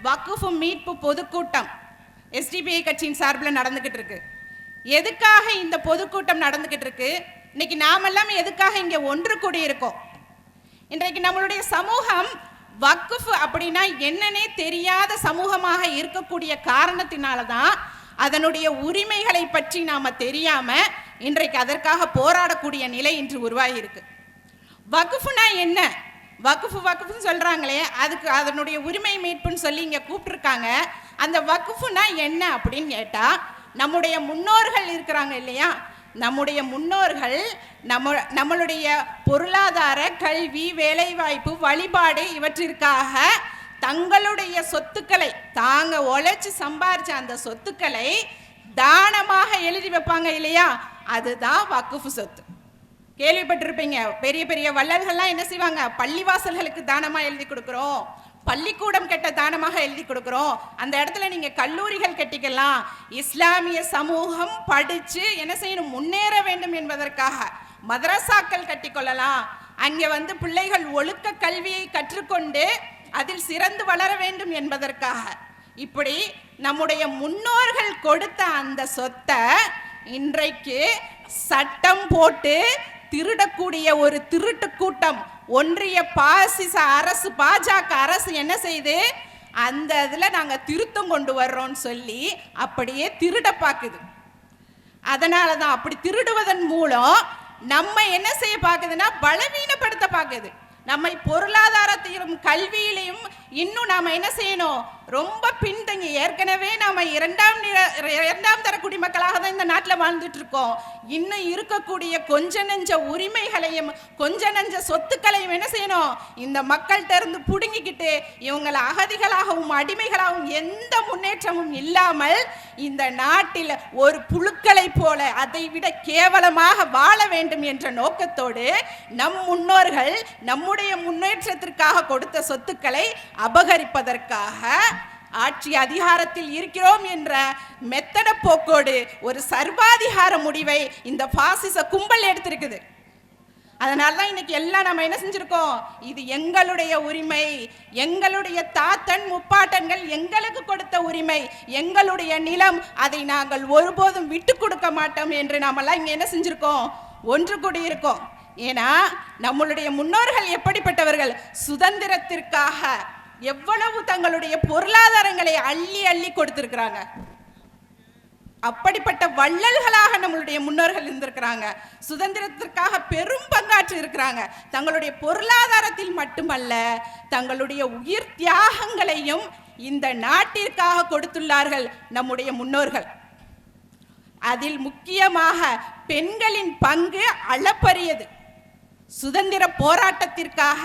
வக்குஃபு மீட்பு பொதுக்கூட்டம் எஸ்டிபிஐ கட்சியின் சார்பில் நடந்துக்கிட்டு இருக்கு எதுக்காக இந்த பொதுக்கூட்டம் நடந்துக்கிட்டு இருக்கு இன்னைக்கு நாமெல்லாம் எதுக்காக இங்க ஒன்று கூடி இருக்கோம் இன்றைக்கு நம்மளுடைய சமூகம் வக்குஃப் அப்படின்னா என்னன்னே தெரியாத சமூகமாக இருக்கக்கூடிய காரணத்தினால தான் அதனுடைய உரிமைகளை பற்றி நாம தெரியாம இன்றைக்கு அதற்காக போராடக்கூடிய நிலை இன்று உருவாகி இருக்கு வகுஃபுனா என்ன? வக்குஃபு வக்குஃபுன்னு சொல்கிறாங்களே அதுக்கு அதனுடைய உரிமை மீட்புன்னு சொல்லி இங்கே கூப்பிட்டுருக்காங்க. அந்த வக்குஃபுனா என்ன அப்படின்னு கேட்டால் நம்முடைய முன்னோர்கள் இருக்கிறாங்க இல்லையா? நம்முடைய முன்னோர்கள் நம்ம நம்மளுடைய பொருளாதார கல்வி வேலைவாய்ப்பு வழிபாடு இவற்றிற்காக தங்களுடைய சொத்துக்களை தாங்க உழைச்சி சம்பாரிச்ச அந்த சொத்துக்களை தானமாக எழுதி வைப்பாங்க இல்லையா? அதுதான் வக்குஃபு சொத்து. கேள்விப்பட்டிருப்பீங்க. பெரிய பெரிய வள்ளல்கள்லாம் என்ன செய்வாங்க? பள்ளிவாசல்களுக்கு தானமாக எழுதி கொடுக்குறோம். பள்ளிக்கூடம் கெட்ட தானமாக எழுதி கொடுக்குறோம். அந்த இடத்துல நீங்கள் கல்லூரிகள் கட்டிக்கலாம். இஸ்லாமிய சமூகம் படித்து என்ன செய்யணும்? முன்னேற வேண்டும் என்பதற்காக மதரசாக்கள் கட்டிக்கொள்ளலாம். அங்கே வந்து பிள்ளைகள் ஒழுக்க கல்வியை கற்றுக்கொண்டு அதில் சிறந்து வளர வேண்டும் என்பதற்காக. இப்படி நம்முடைய முன்னோர்கள் கொடுத்த அந்த சொத்தை இன்றைக்கு சட்டம் போட்டு திருடக்கூடிய ஒரு திருட்டு கூட்டம். ஒன்றிய பாசிச அரசு பாஜக அரசு என்ன செய்யுது அந்த இதில் நாங்கள் திருத்தம் கொண்டு வர்றோம்னு சொல்லி அப்படியே திருட பார்க்குது அதனால தான் அப்படி திருடுவதன் மூலம் நம்ம என்ன செய்ய பார்க்குதுன்னா பலவீனப்படுத்த பார்க்குது நம்மை பொருளாதாரத்திலும் கல்வியிலையும் இன்னும் நாம் என்ன செய்யணும்? ரொம்ப பின்தங்கி ஏற்கனவே நாம இரண்டாம் இரண்டாம் தர குடிமக்களாக தான் இந்த நாட்டில் வாழ்ந்துட்டு இருக்கோம் இன்னும் இருக்கக்கூடிய கொஞ்ச நெஞ்ச உரிமைகளையும் கொஞ்ச நெஞ்ச சொத்துக்களையும் என்ன செய்யணும்? இந்த மக்கள்கிட்ட இருந்து புடுங்கிக்கிட்டு இவங்களை அகதிகளாகவும் அடிமைகளாகவும் எந்த முன்னேற்றமும் இல்லாமல் இந்த நாட்டில் ஒரு புழுக்களை போல அதை விட கேவலமாக வாழ வேண்டும் என்ற நோக்கத்தோடு நம் முன்னோர்கள் நம்முடைய முன்னேற்றத்திற்காக கொடுத்த சொத்துக்களை அபகரிப்பதற்காக ஆட்சி அதிகாரத்தில் இருக்கிறோம் என்ற மெத்தட போக்கோடு ஒரு சர்வாதிகார முடிவை இந்த பாசிச கும்பல் எடுத்திருக்குது. அதனால தான் இன்னைக்கு எல்லாம் நம்ம என்ன செஞ்சுருக்கோம்? இது எங்களுடைய உரிமை. எங்களுடைய தாத்தன் முப்பாட்டன்கள் எங்களுக்கு கொடுத்த உரிமை. எங்களுடைய நிலம் அதை நாங்கள் ஒருபோதும் விட்டு கொடுக்க மாட்டோம் என்று நாமெல்லாம் இங்கே என்ன செஞ்சுருக்கோம்? ஒன்று கூடியிருக்கோம். ஏன்னா நம்மளுடைய முன்னோர்கள் எப்படிப்பட்டவர்கள்? சுதந்திரத்திற்காக. எவ்வளவு தங்களுடைய பொருளாதாரங்களை அள்ளி அள்ளி கொடுத்திருக்கிறாங்க. அப்படிப்பட்ட வள்ளல்களாக நம்மளுடைய முன்னோர்கள் இருந்திருக்கிறாங்க. சுதந்திரத்திற்காக பெரும் பங்காற்றி இருக்கிறாங்க. தங்களுடைய பொருளாதாரத்தில் மட்டுமல்ல தங்களுடைய உயிர் தியாகங்களையும் இந்த நாட்டிற்காக கொடுத்துள்ளார்கள் நம்முடைய முன்னோர்கள். அதில் முக்கியமாக பெண்களின் பங்கு அளப்பரியது. சுதந்திர போராட்டத்திற்காக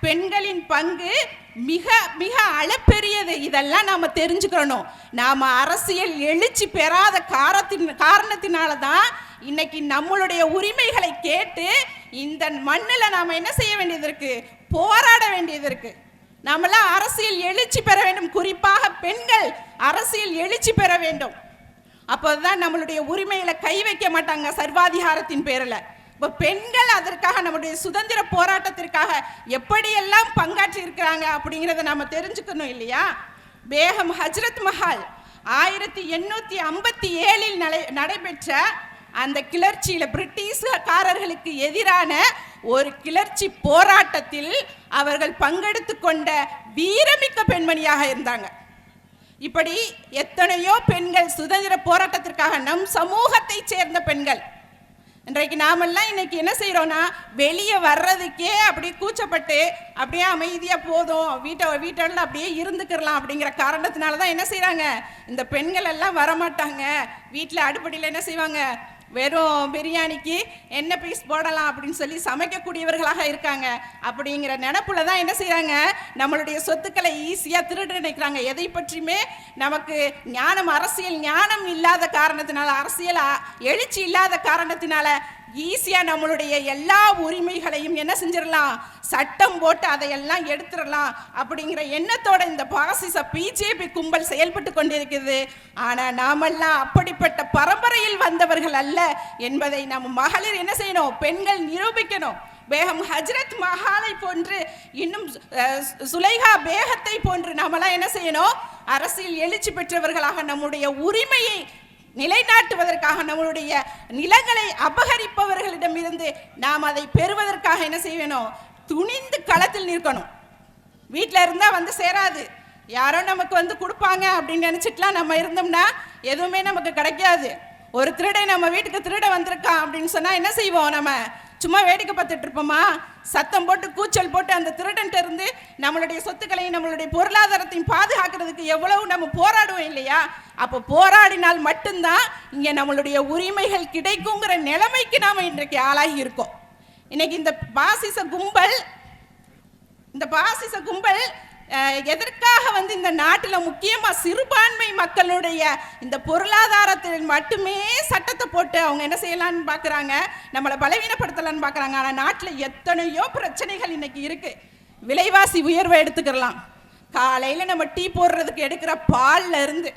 பெண்களின் பங்கு மிக மிக அளப்பெரியது இதெல்லாம் நாம் தெரிஞ்சுக்கணும். நாம் அரசியல் எழுச்சி பெறாத காரத்தின் காரணத்தினால தான் இன்னைக்கு நம்மளுடைய உரிமைகளை கேட்டு இந்த மண்ணில் நாம் என்ன செய்ய வேண்டியது இருக்கு? போராட வேண்டியது இருக்கு. நாமெல்லாம் அரசியல் எழுச்சி பெற வேண்டும். குறிப்பாக பெண்கள் அரசியல் எழுச்சி பெற வேண்டும். அப்போதான் நம்மளுடைய உரிமையில கை வைக்க மாட்டாங்க சர்வாதிகாரத்தின் பேரில். இப்போ பெண்கள் அதற்காக நம்முடைய சுதந்திர போராட்டத்திற்காக எப்படியெல்லாம் பங்காற்றி இருக்கிறாங்க அப்படிங்கிறத நாம் தெரிஞ்சுக்கணும் இல்லையா? பேகம் ஹஜ்ரத் மஹால் ஆயிரத்தி எண்ணூற்றி ஐம்பத்தி ஏழில் நடை நடைபெற்ற அந்த கிளர்ச்சியில் பிரிட்டிஷ்காரர்களுக்கு எதிரான ஒரு கிளர்ச்சி போராட்டத்தில் அவர்கள் பங்கெடுத்து கொண்ட வீரமிக்க பெண்மணியாக இருந்தாங்க. இப்படி எத்தனையோ பெண்கள் சுதந்திர போராட்டத்திற்காக நம் சமூகத்தை சேர்ந்த பெண்கள் இன்றைக்கு நாமெல்லாம் இன்னைக்கு என்ன செய்கிறோம்னா வெளியே வர்றதுக்கே அப்படியே கூச்சப்பட்டு அப்படியே அமைதியாக போதும் வீட்டை வீட்டில் அப்படியே இருந்துக்கிறலாம் அப்படிங்கிற காரணத்தினால தான் என்ன செய்கிறாங்க இந்த பெண்கள் எல்லாம் வரமாட்டாங்க. வீட்டில் அடுப்படியில் என்ன செய்வாங்க? வெறும் பிரியாணிக்கு என்ன பீஸ் போடலாம் அப்படின்னு சொல்லி சமைக்கக்கூடியவர்களாக இருக்காங்க. அப்படிங்கிற நினப்புல தான் என்ன செய்கிறாங்க நம்மளுடைய சொத்துக்களை ஈஸியாக திருட நினைக்கிறாங்க. எதை பற்றியுமே நமக்கு ஞானம் அரசியல் ஞானம் இல்லாத காரணத்தினால அரசியல் எழுச்சி இல்லாத காரணத்தினால ஈஸியாக நம்மளுடைய எல்லா உரிமைகளையும் என்ன செஞ்சிடலாம்? சட்டம் போட்டு அதையெல்லாம் எடுத்துடலாம் அப்படிங்கிற எண்ணத்தோட இந்த பாசிச பிஜேபி கும்பல் செயல்பட்டு கொண்டிருக்குது. ஆனால் நாமெல்லாம் அப்படிப்பட்ட பரம்பரையில் வந்தவர்கள் அல்ல என்பதை நம்ம மகளிர் என்ன செய்யணும்? பெண்கள் நிரூபிக்கணும். பேகம் ஹஜ்ரத் மஹாலை போன்று இன்னும் சுலைஹா பேகத்தை போன்று நாமெல்லாம் என்ன செய்யணும்? அரசியல் எழுச்சி பெற்றவர்களாக நம்முடைய உரிமையை நிலைநாட்டுவதற்காக நம்மளுடைய நிலங்களை அபகரிப்பவர்களிடமிருந்து நாம் அதை பெறுவதற்காக என்ன செய்யணும்? துணிந்து களத்தில் நிற்கணும். வீட்டில் இருந்தால் வந்து சேராது. யாரோ நமக்கு வந்து கொடுப்பாங்க அப்படின்னு நினச்சிட்டுலாம் நம்ம இருந்தோம்னா எதுவுமே நமக்கு கிடைக்காது. ஒரு திருடன் நம்ம வீட்டுக்கு திருட வந்திருக்கான் அப்படின்னு சொன்னால் என்ன செய்வோம் நம்ம? சும்மா வேடிக்கை பார்த்துட்டு இருப்போமா? சத்தம் போட்டு கூச்சல் போட்டு அந்த திருடன்ட்ட இருந்து நம்மளுடைய சொத்துக்களையும் நம்மளுடைய பொருளாதாரத்தையும் பாதுகாக்கிறதுக்கு எவ்வளவு நம்ம போராடுவோம் இல்லையா? அப்போ போராடினால் மட்டும்தான் இங்கே நம்மளுடைய உரிமைகள் கிடைக்குங்கிற நிலைமைக்கு நாம் இன்றைக்கு ஆளாகி இருக்கோம். இன்னைக்கு இந்த பாசிச கும்பல் இந்த பாசிச கும்பல் எதற்காக வந்து இந்த நாட்டில் முக்கியமாக சிறுபான்மை மக்களுடைய இந்த பொருளாதாரத்தில் மட்டுமே சட்டத்தை போட்டு அவங்க என்ன செய்யலான்னு பார்க்குறாங்க நம்மளை பலவீனப்படுத்தலாம்னு பார்க்குறாங்க ஆனால் நாட்டில் எத்தனையோ பிரச்சனைகள் இன்னைக்கு இருக்குது விலைவாசி உயர்வை எடுத்துக்கிறலாம் காலையில் நம்ம டீ போடுறதுக்கு எடுக்கிற பால்ல இருந்து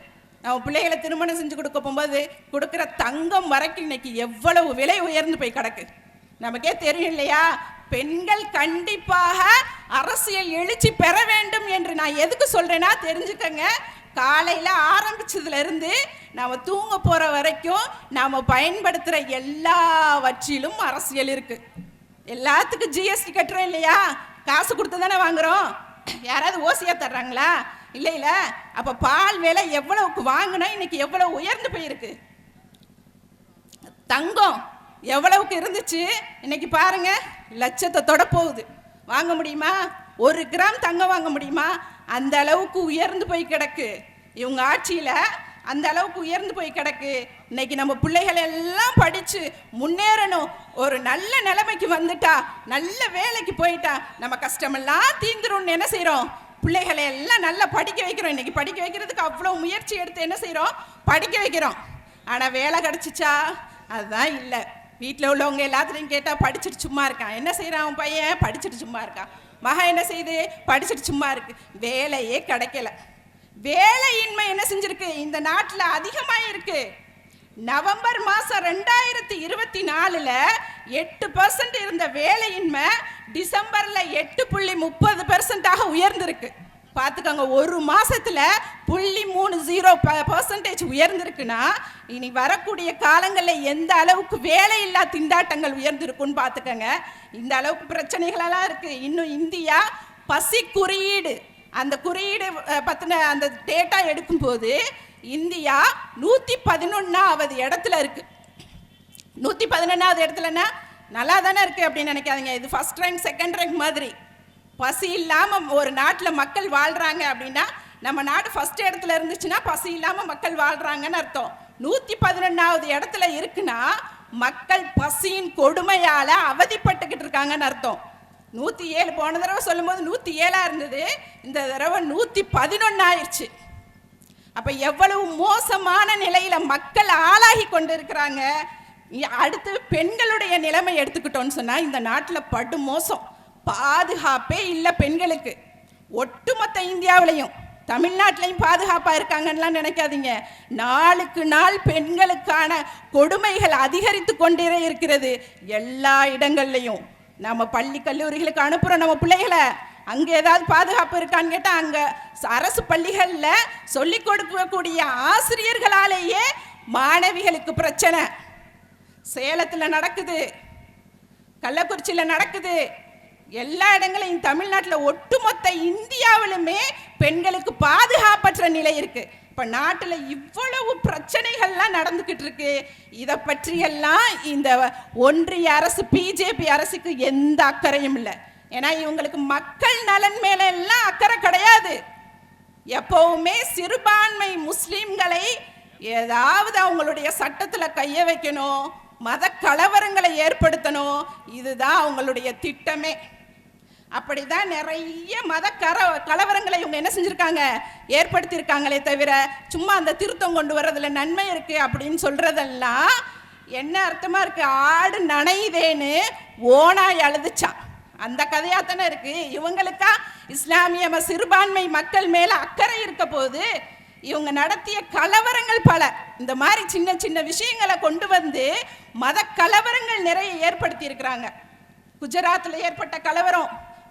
நம்ம பிள்ளைகளை திருமணம் செஞ்சு கொடுக்க போகும்போது கொடுக்குற தங்கம் வரைக்கும் இன்னைக்கு எவ்வளவு விலை உயர்ந்து போய் கிடக்கு. நமக்கே தெரியும் இல்லையா? பெண்கள் கண்டிப்பாக அரசியல் எழுச்சி பெற வேண்டும் என்று நான் எதுக்கு சொல்றேன்னா தெரிஞ்சுக்கங்க. காலையில் ஆரம்பிச்சதுலேருந்து நாம் தூங்க போகிற வரைக்கும் நாம் பயன்படுத்துகிற எல்லாவற்றிலும் அரசியல் இருக்கு. எல்லாத்துக்கும் ஜிஎஸ்டி கட்டுறோம் இல்லையா? காசு கொடுத்து தானே வாங்குறோம். யாராவது ஓசியாக தர்றாங்களா? இல்லை இல்லை. அப்போ பால் விலை எவ்வளவுக்கு வாங்கினா இன்னைக்கு எவ்வளோ உயர்ந்து போயிருக்கு? தங்கம். எவ்வளவுக்கு இருந்துச்சு? இன்னைக்கு பாருங்க லட்சத்தை தொட போகுது வாங்க முடியுமா? ஒரு கிராம் தங்கம் வாங்க முடியுமா? அந்த அளவுக்கு உயர்ந்து போய் கிடக்கு. இவங்க ஆட்சியில் அந்த அளவுக்கு உயர்ந்து போய் கிடக்கு. இன்னைக்கு நம்ம பிள்ளைகள் எல்லாம் படித்து முன்னேறணும். ஒரு நல்ல நிலைமைக்கு வந்துட்டா நல்ல வேலைக்கு போயிட்டா நம்ம கஷ்டமெல்லாம் தீந்துரும்னு என்ன செய்கிறோம் பிள்ளைகளை எல்லாம் நல்லா படிக்க வைக்கிறோம். இன்னைக்கு படிக்க வைக்கிறதுக்கு அவ்வளோ முயற்சி எடுத்து என்ன செய்கிறோம் படிக்க வைக்கிறோம். ஆனால் வேலை கிடச்சிச்சா? அதுதான் இல்லை. வீட்டில் உள்ளவங்க எல்லாத்துலேயும் கேட்டால் படிச்சுட்டு சும்மா இருக்கான். என்ன செய்கிறான் அவன் பையன்? படிச்சுட்டு சும்மா இருக்கான். மகன் என்ன செய்யுது படிச்சுட்டு சும்மா இருக்கு. வேலையே கிடைக்கல. வேலையின்மை என்ன செஞ்சிருக்கு? இந்த நாட்டில் அதிகமாக இருக்கு. நவம்பர் மாதம் ரெண்டாயிரத்தி இருபத்தி நாலில் எட்டு பர்சன்ட் இருந்த வேலையின்மை டிசம்பரில் எட்டு புள்ளி முப்பது பெர்சன்டாக உயர்ந்திருக்கு. பார்த்துக்கோங்க ஒரு மாதத்தில் புள்ளி மூணு ஜீரோ பர்சன்டேஜ் உயர்ந்திருக்குன்னா இனி வரக்கூடிய காலங்களில் எந்த அளவுக்கு வேலையில்லா திண்டாட்டங்கள் உயர்ந்திருக்குன்னு பார்த்துக்கோங்க. இந்த அளவுக்கு பிரச்சனைகளெல்லாம் இருக்குது இன்னும் இந்தியா பசி குறியீடு அந்த குறியீடு பற்றின அந்த டேட்டா எடுக்கும்போது இந்தியா நூற்றி பதினொன்றாவது இடத்துல இருக்குது நூற்றி பதினொன்றாவது இடத்துலன்னா நல்லா தானே இருக்குது அப்படின்னு நினைக்காதீங்க. இது ஃபர்ஸ்ட் ரேங்க் செகண்ட் ரேங்க் மாதிரி. பசி இல்லாமல் ஒரு நாட்டில் மக்கள் வாழ்கிறாங்க அப்படின்னா நம்ம நாடு ஃபஸ்ட் இடத்துல இருந்துச்சுன்னா பசி இல்லாமல் மக்கள் வாழ்கிறாங்கன்னு அர்த்தம். நூற்றி பதினொன்றாவது இடத்துல இருக்குன்னா மக்கள் பசியின் கொடுமையால் அவதிப்பட்டுக்கிட்டு இருக்காங்கன்னு அர்த்தம். நூற்றி ஏழு போன தடவை சொல்லும்போது நூற்றி ஏழாக இருந்தது இந்த தடவை நூற்றி பதினொன்று ஆயிடுச்சு அப்போ எவ்வளவு மோசமான நிலையில் மக்கள் ஆளாகி கொண்டு இருக்கிறாங்க அடுத்து பெண்களுடைய நிலைமை எடுத்துக்கிட்டோன்னு சொன்னால் இந்த நாட்டில் படு மோசம் பாதுகாப்பே இல்லை பெண்களுக்கு. ஒட்டுமொத்த இந்தியாவிலையும் தமிழ்நாட்டிலையும் பாதுகாப்பாக இருக்காங்கன்னுலாம் நினைக்காதீங்க. நாளுக்கு நாள் பெண்களுக்கான கொடுமைகள் அதிகரித்து கொண்டே இருக்கிறது. எல்லா இடங்கள்லையும். நம்ம பள்ளி கல்லூரிகளுக்கு அனுப்புகிறோம் நம்ம பிள்ளைகளை. அங்கே ஏதாவது பாதுகாப்பு இருக்கான்னு கேட்டால் அங்கே அரசு பள்ளிகளில் சொல்லிக் கொடுக்கக்கூடிய ஆசிரியர்களாலேயே மாணவிகளுக்கு பிரச்சனை. சேலத்தில் நடக்குது. கள்ளக்குறிச்சியில் நடக்குது. எல்லா இடங்களையும் தமிழ்நாட்டில் ஒட்டுமொத்த இந்தியாவிலுமே பெண்களுக்கு பாதுகாப்பற்ற நிலை இருக்கு. இப்போ நாட்டில் இவ்வளவு பிரச்சனைகள்லாம் நடந்துக்கிட்டு இருக்கு. இதை பற்றியெல்லாம் இந்த ஒன்றிய அரசு பிஜேபி அரசுக்கு எந்த அக்கறையும் இல்லை. ஏன்னா இவங்களுக்கு மக்கள் நலன் மேலே எல்லாம் அக்கறை கிடையாது. எப்பவுமே சிறுபான்மை முஸ்லீம்களை ஏதாவது அவங்களுடைய சட்டத்தில் கைய வைக்கணும் மத கலவரங்களை ஏற்படுத்தணும். இதுதான் அவங்களுடைய திட்டமே. அப்படிதான் நிறைய மத கர கலவரங்களை இவங்க என்ன செஞ்சுருக்காங்க? ஏற்படுத்தியிருக்காங்களே தவிர சும்மா அந்த திருத்தம் கொண்டு வர்றதுல நன்மை இருக்குது அப்படின்னு சொல்கிறதெல்லாம் என்ன அர்த்தமாக இருக்குது ஆடு நனையுதேன்னு ஓனாய் அழுதுச்சான் அந்த கதையாக தானே இருக்குது இவங்களுக்கா இஸ்லாமிய சிறுபான்மை மக்கள் மேலே அக்கறை இருக்க போது இவங்க நடத்திய கலவரங்கள் பல. இந்த மாதிரி சின்ன சின்ன விஷயங்களை கொண்டு வந்து மத கலவரங்கள் நிறைய ஏற்படுத்தி இருக்கிறாங்க குஜராத்தில் ஏற்பட்ட கலவரம்.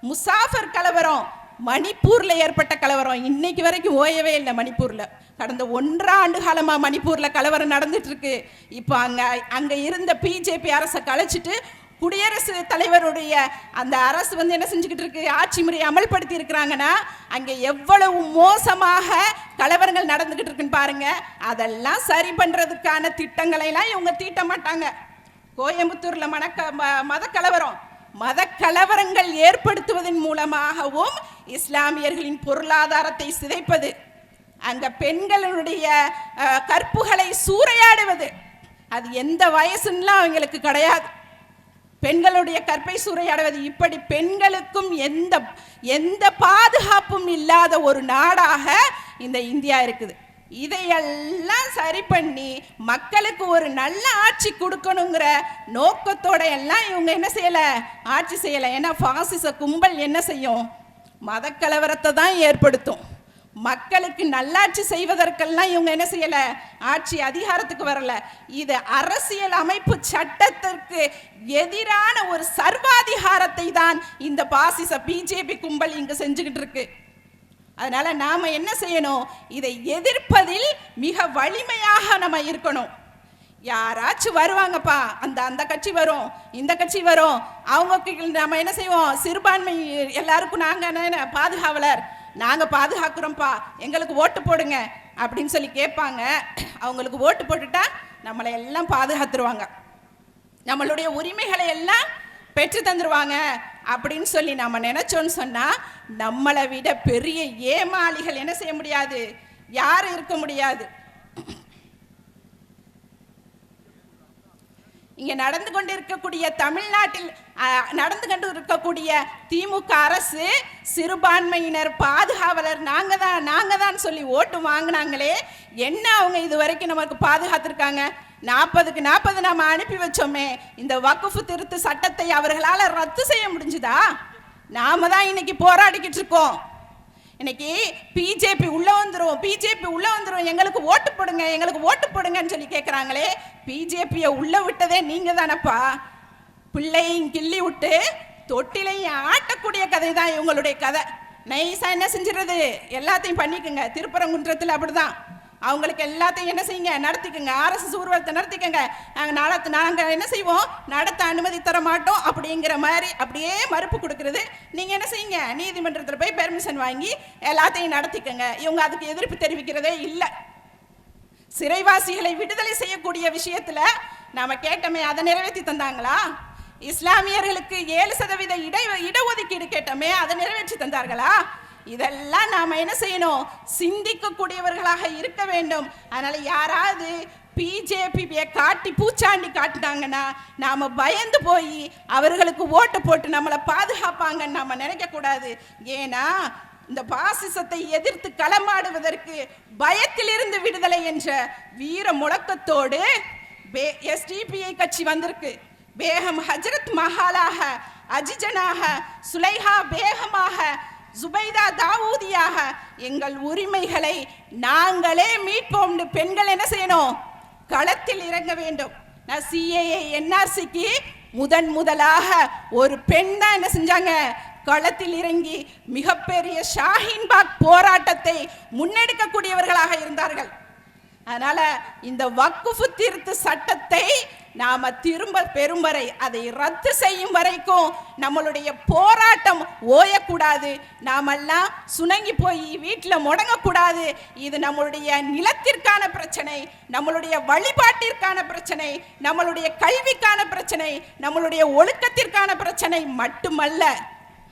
முசாஃபர் கலவரம் மணிப்பூரில் ஏற்பட்ட கலவரம். இன்னைக்கு வரைக்கும் ஓயவே இல்லை மணிப்பூரில். கடந்த ஒன்றரை ஆண்டு காலமாக மணிப்பூரில் கலவரம் நடந்துட்டுருக்கு. இப்போ அங்கே அங்கே இருந்த பிஜேபி அரசை கலைச்சிட்டு குடியரசு தலைவருடைய அந்த அரசு வந்து என்ன செஞ்சுக்கிட்டு இருக்கு ஆட்சி முறையை அமல்படுத்தி இருக்கிறாங்கன்னா அங்கே எவ்வளவு மோசமாக கலவரங்கள் நடந்துக்கிட்டு இருக்குன்னு பாருங்க. அதெல்லாம் சரி பண்ணுறதுக்கான திட்டங்களை எல்லாம் இவங்க தீட்ட மாட்டாங்க. கோயம்புத்தூரில் மணக்க ம- மத கலவரம் மத கலவரங்கள் ஏற்படுத்துவதன் மூலமாகவும் இஸ்லாமியர்களின் பொருளாதாரத்தை சிதைப்பது அந்த பெண்களுடைய கற்புகளை சூறையாடுவது அது எந்த வயசுன்னெலாம் அவங்களுக்கு கிடையாது. பெண்களுடைய கற்பை சூறையாடுவது இப்படி பெண்களுக்கும் எந்த எந்த பாதுகாப்பும் இல்லாத ஒரு நாடாக இந்த இந்தியா இருக்குது. இதையெல்லாம் சரி பண்ணி மக்களுக்கு ஒரு நல்ல ஆட்சி கொடுக்கணுங்கிற நோக்கத்தோட எல்லாம் இவங்க என்ன செய்யலை? ஆட்சி செய்யலை. ஏன்னா பாசிச கும்பல் என்ன செய்யும்? மதக்கலவரத்தை தான் ஏற்படுத்தும். மக்களுக்கு நல்லாட்சி செய்வதற்கெல்லாம் இவங்க என்ன செய்யலை? ஆட்சி அதிகாரத்துக்கு வரல. இது அரசியல் அமைப்பு சட்டத்திற்கு எதிரான ஒரு சர்வாதிகாரத்தை தான் இந்த பாசிச பிஜேபி கும்பல் இங்கு செஞ்சுக்கிட்டு இருக்கு. அதனால் நாம் என்ன செய்யணும்? இதை எதிர்ப்பதில் மிக வலிமையாக நம்ம இருக்கணும். யாராச்சும் வருவாங்கப்பா. அந்த அந்த கட்சி வரும் இந்த கட்சி வரும். அவங்க நம்ம என்ன செய்வோம்? சிறுபான்மை எல்லாருக்கும் நாங்கள் என்ன பாதுகாவலர். நாங்கள் பாதுகாக்கிறோம்ப்பா. எங்களுக்கு ஓட்டு போடுங்க. அப்படின்னு சொல்லி கேட்பாங்க. அவங்களுக்கு ஓட்டு போட்டுட்டா நம்மளை எல்லாம் பாதுகாத்துருவாங்க. நம்மளுடைய உரிமைகளை எல்லாம் பெற்று தந்துருவாங்க. அப்படின்னு சொல்லி நம்ம நினைச்சோன்னு சொன்னா நம்மளை விட பெரிய ஏமாளிகள் என்ன செய்ய முடியாது? யாரும் இருக்க முடியாது. இங்க நடந்து கொண்டு இருக்கக்கூடிய தமிழ்நாட்டில் நடந்து கொண்டு இருக்கக்கூடிய திமுக அரசு சிறுபான்மையினர் பாதுகாவலர் நாங்க தான் நாங்க தான் சொல்லி ஓட்டு வாங்கினாங்களே என்ன அவங்க இது வரைக்கும் நமக்கு பாதுகாத்திருக்காங்க? நாற்பதுக்கு நாற்பது நாம அனுப்பி வச்சோமே இந்த வக்குஃபு திருத்து சட்டத்தை அவர்களால் ரத்து செய்ய முடிஞ்சுதா? நாம தான் இன்னைக்கு போராடிக்கிட்டு இருக்கோம். இன்னைக்கு பிஜேபி உள்ள வந்துடும் பிஜேபி உள்ள வந்துடும் எங்களுக்கு ஓட்டு போடுங்க எங்களுக்கு ஓட்டு போடுங்கன்னு சொல்லி கேட்குறாங்களே பிஜேபியை உள்ள விட்டதே நீங்க தானப்பா. பிள்ளையும் கிள்ளி விட்டு தொட்டிலையும் ஆட்டக்கூடிய கதை தான் இவங்களுடைய கதை. நைஸா என்ன செஞ்சிடுறது எல்லாத்தையும் பண்ணிக்கோங்க. திருப்பரங்குன்றத்தில் அப்படிதான். அவங்களுக்கு எல்லாத்தையும் என்ன செய்யுங்க? நடத்திக்கங்க. ஆர்எஸ்எஸ் ஊர்வலத்தை நடத்திக்கங்க. நாங்கள் நடத்து நாங்கள் என்ன செய்வோம்? நடத்த அனுமதி தர மாட்டோம் அப்படிங்கிற மாதிரி அப்படியே மறுப்பு கொடுக்கறது. நீங்கள் என்ன செய்யுங்க? நீதிமன்றத்தில் போய் பெர்மிஷன் வாங்கி எல்லாத்தையும் நடத்திக்கங்க. இவங்க அதுக்கு எதிர்ப்பு தெரிவிக்கிறதே இல்லை. சிறைவாசிகளை விடுதலை செய்யக்கூடிய விஷயத்தில் நாம் கேட்டோமே அதை நிறைவேற்றி தந்தாங்களா? இஸ்லாமியர்களுக்கு ஏழு சதவீத இட இடஒதுக்கீடு கேட்டோமே அதை நிறைவேற்றி தந்தார்களா? இதெல்லாம் நாம் என்ன செய்யணும்? சிந்திக்கக்கூடியவர்களாக இருக்க வேண்டும். அதனால் யாராவது பிஜேபியை காட்டி பூச்சாண்டி காட்டினாங்கன்னா நாம் பயந்து போய் அவர்களுக்கு ஓட்டு போட்டு நம்மளை பாதுகாப்பாங்கன்னு நம்ம நினைக்கக்கூடாது ஏன்னா இந்த பாசிசத்தை எதிர்த்து களமாடுவதற்கு பயத்திலிருந்து விடுதலை என்ற வீர முழக்கத்தோடு எஸ்டிபிஐ கட்சி வந்திருக்கு. பேகம் ஹஜரத் மஹாலாக அஜிஜனாக சுலைஹா பேகமாக ஜுபைதா தாவூதியாக எங்கள் உரிமைகளை நாங்களே மீட்போம்னு பெண்கள் என்ன செய்யணும்? களத்தில் இறங்க வேண்டும். நான் சிஏஏ என்ஆர்சிக்கு முதன் முதலாக ஒரு பெண் தான் என்ன செஞ்சாங்க? களத்தில் இறங்கி மிகப்பெரிய ஷாஹின்பாக் போராட்டத்தை முன்னெடுக்கக்கூடியவர்களாக இருந்தார்கள். அதனால இந்த வக்குஃபு திருத்த சட்டத்தை நாம திரும்ப பெறும் வரை அதை ரத்து செய்யும் வரைக்கும் நம்மளுடைய போராட்டம் ஓயக்கூடாது. நாமெல்லாம் சுணங்கி போய் வீட்டில் முடங்கக்கூடாது. இது நம்மளுடைய நிலத்திற்கான பிரச்சனை நம்மளுடைய வழிபாட்டிற்கான பிரச்சனை நம்மளுடைய கல்விக்கான பிரச்சனை நம்மளுடைய ஒழுக்கத்திற்கான பிரச்சனை மட்டுமல்ல.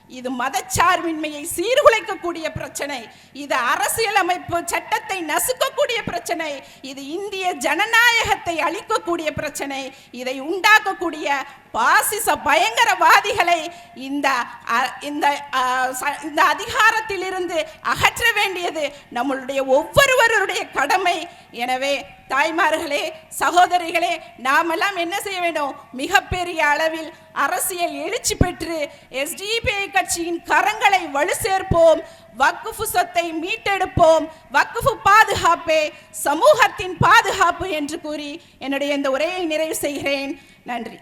இது மதச்சார்பின்மையை சீர்குலைக்கக்கூடிய பிரச்சனை. இது அரசியலமைப்பு சட்டத்தை நசுக்கக்கூடிய பிரச்சனை. இது இந்திய ஜனநாயகத்தை அழிக்கக்கூடிய பிரச்சனை. இதை உண்டாக்கக்கூடிய பாசிச பயங்கரவாதிகளை இந்த அ- இந்த இந்த அதிகாரத்திலிருந்து அகற்ற வேண்டியது நம்மளுடைய ஒவ்வொருவருடைய கடமை. எனவே தாய்மார்களே சகோதரிகளே நாமெல்லாம் என்ன செய்ய வேண்டும்? மிகப்பெரிய அளவில் அரசியல் எழுச்சி பெற்று எஸ்டிபிஐ கட்சியின் கரங்களை வலு சேர்ப்போம். வக்குஃபு சொத்தை மீட்டெடுப்போம். வக்குஃபு பாதுகாப்பே சமூகத்தின் பாதுகாப்பு என்று கூறி என்னுடைய இந்த உரையை நிறைவு செய்கிறேன். நன்றி.